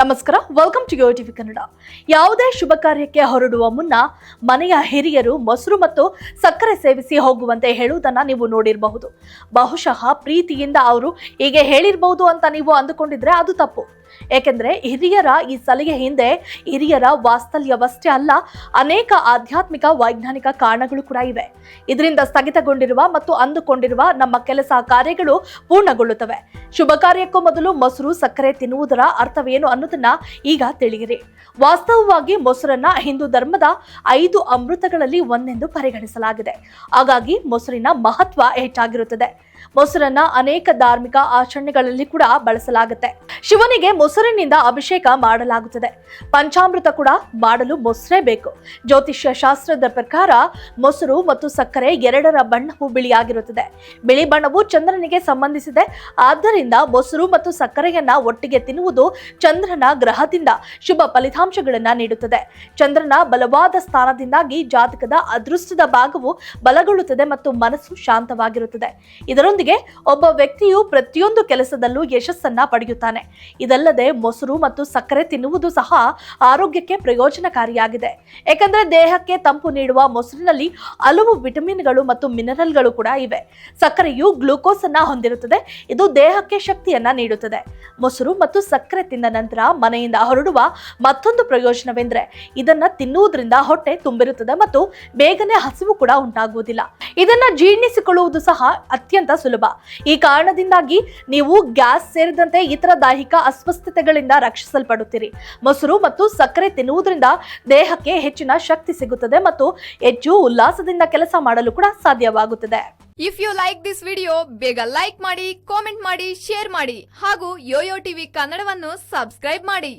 ನಮಸ್ಕಾರ welcome to Yo TV Kannada ಯಾವುದೇ ಶುಭ ಕಾರ್ಯಕ್ಕೆ ಹೊರಡುವ ಮುನ್ನ ಮನೆಯ ಹಿರಿಯರು ಮೊಸರು ಮತ್ತು ಸಕ್ಕರೆ ಸೇವಿಸಿ ಹೋಗುವಂತೆ ಹೇಳುವುದನ್ನ ನೀವು ನೋಡಿರಬಹುದು. ಬಹುಶಃ ಪ್ರೀತಿಯಿಂದ ಅವರು ಹೀಗೆ ಹೇಳಿರಬಹುದು ಅಂತ ನೀವು ಅಂದುಕೊಂಡಿದ್ರೆ ಅದು ತಪ್ಪು. ಏಕೆಂದರೆ ಹಿರಿಯರ ಈ ಸಲಿಗೆ ಹಿಂದೆ ಹಿರಿಯರ ವಾಸ್ತಲ್ಯವಷ್ಟೇ ಅಲ್ಲ, ಅನೇಕ ಆಧ್ಯಾತ್ಮಿಕ ವೈಜ್ಞಾನಿಕ ಕಾರಣಗಳು ಕೂಡ ಇವೆ. ಇದರಿಂದ ಸ್ಥಗಿತಗೊಂಡಿರುವ ಮತ್ತು ಅಂದುಕೊಂಡಿರುವ ನಮ್ಮ ಕೆಲಸ ಕಾರ್ಯಗಳು ಪೂರ್ಣಗೊಳ್ಳುತ್ತವೆ. ಶುಭ ಕಾರ್ಯಕ್ಕೂ ಮೊದಲು ಮೊಸರು ಸಕ್ಕರೆ ತಿನ್ನುವುದರ ಅರ್ಥವೇನು ಅನ್ನೋದನ್ನ ಈಗ ತಿಳಿಯಿರಿ. ವಾಸ್ತವವಾಗಿ ಮೊಸರನ್ನ ಹಿಂದೂ ಧರ್ಮದ ಐದು ಅಮೃತಗಳಲ್ಲಿ ಒಂದೆಂದು ಪರಿಗಣಿಸಲಾಗಿದೆ. ಹಾಗಾಗಿ ಮೊಸರಿನ ಮಹತ್ವ ಹೆಚ್ಚಾಗಿರುತ್ತದೆ. ಮೊಸರನ್ನ ಅನೇಕ ಧಾರ್ಮಿಕ ಆಚರಣೆಗಳಲ್ಲಿ ಕೂಡ ಬಳಸಲಾಗುತ್ತೆ. ಶಿವನಿಗೆ ಮೊಸರಿನಿಂದ ಅಭಿಷೇಕ ಮಾಡಲಾಗುತ್ತದೆ. ಪಂಚಾಮೃತ ಕೂಡ ಮಾಡಲು ಮೊಸರೇ ಬೇಕು. ಜ್ಯೋತಿಷ್ಯ ಶಾಸ್ತ್ರದ ಪ್ರಕಾರ ಮೊಸರು ಮತ್ತು ಸಕ್ಕರೆ ಎರಡರ ಬಣ್ಣವು ಬಿಳಿಯಾಗಿರುತ್ತದೆ ಬಿಳಿ ಬಣ್ಣವು ಚಂದ್ರನಿಗೆ ಸಂಬಂಧಿಸಿದೆ. ಆದ್ದರಿಂದ ಮೊಸರು ಮತ್ತು ಸಕ್ಕರೆಯನ್ನ ಒಟ್ಟಿಗೆ ತಿನ್ನುವುದು ಚಂದ್ರನ ಗ್ರಹದಿಂದ ಶುಭ ಫಲಿತಾಂಶಗಳನ್ನ ನೀಡುತ್ತದೆ. ಚಂದ್ರನ ಬಲವಾದ ಸ್ಥಾನದಿಂದಾಗಿ ಜಾತಕದ ಅದೃಷ್ಟದ ಭಾಗವು ಬಲಗೊಳ್ಳುತ್ತದೆ ಮತ್ತು ಮನಸ್ಸು ಶಾಂತವಾಗಿರುತ್ತದೆ. ಇದರೊಂದಿಗೆ ಒಬ್ಬ ವ್ಯಕ್ತಿಯು ಪ್ರತಿಯೊಂದು ಕೆಲಸದಲ್ಲೂ ಯಶಸ್ಸನ್ನ ಪಡೆಯುತ್ತಾನೆ. ಇದಲ್ಲದೆ ಮೊಸರು ಮತ್ತು ಸಕ್ಕರೆ ತಿನ್ನುವುದು ಸಹ ಆರೋಗ್ಯಕ್ಕೆ ಪ್ರಯೋಜನಕಾರಿಯಾಗಿದೆ. ಏಕೆಂದರೆ ದೇಹಕ್ಕೆ ತಂಪು ನೀಡುವ ಮೊಸರಿನಲ್ಲಿ ಹಲವು ವಿಟಮಿನ್ಗಳು ಮತ್ತು ಮಿನರಲ್ಗಳು ಕೂಡ ಇವೆ. ಸಕ್ಕರೆಯು ಗ್ಲೂಕೋಸ್ ಅನ್ನ ಹೊಂದಿರುತ್ತದೆ. ಇದು ದೇಹಕ್ಕೆ ಶಕ್ತಿಯನ್ನ ನೀಡುತ್ತದೆ. ಮೊಸರು ಮತ್ತು ಸಕ್ಕರೆ ತಿಂದ ನಂತರ ಮನೆಯಿಂದ ಹೊರಡುವ ಮತ್ತೊಂದು ಪ್ರಯೋಜನವೆಂದರೆ ಇದನ್ನ ತಿನ್ನುವುದರಿಂದ ಹೊಟ್ಟೆ ತುಂಬಿರುತ್ತದೆ ಮತ್ತು ಬೇಗನೆ ಹಸಿವು ಕೂಡ ಉಂಟಾಗುವುದಿಲ್ಲ. ಇದನ್ನ ಜೀರ್ಣಿಸಿಕೊಳ್ಳುವುದು ಸಹ ಅತ್ಯಂತ ಸುಲಭ. ಈ ಕಾರಣದಿಂದಾಗಿ ನೀವು ಗ್ಯಾಸ್ ಸೇರಿದಂತೆ ಇತರ ದೈಹಿಕ ಅಸ್ವಸ್ಥತೆಗಳಿಂದ ರಕ್ಷಿಸಲ್ಪಡುತ್ತೀರಿ. ಮೊಸರು ಮತ್ತು ಸಕ್ಕರೆ ತಿನ್ನುವುದರಿಂದ ದೇಹಕ್ಕೆ ಹೆಚ್ಚಿನ ಶಕ್ತಿ ಸಿಗುತ್ತದೆ ಮತ್ತು ಹೆಚ್ಚು ಉಲ್ಲಾಸದಿಂದ ಕೆಲಸ ಮಾಡಲು ಕೂಡ ಸಾಧ್ಯವಾಗುತ್ತದೆ. If you like this video ಬೇಗ ಲೈಕ್ ಮಾಡಿ ಕಾಮೆಂಟ್ ಮಾಡಿ ಶೇರ್ ಮಾಡಿ ಹಾಗೂ ಯೋಯೋ ಟಿವಿ ಕನ್ನಡವನ್ನು ಸಬ್ಸ್ಕ್ರೈಬ್ ಮಾಡಿ.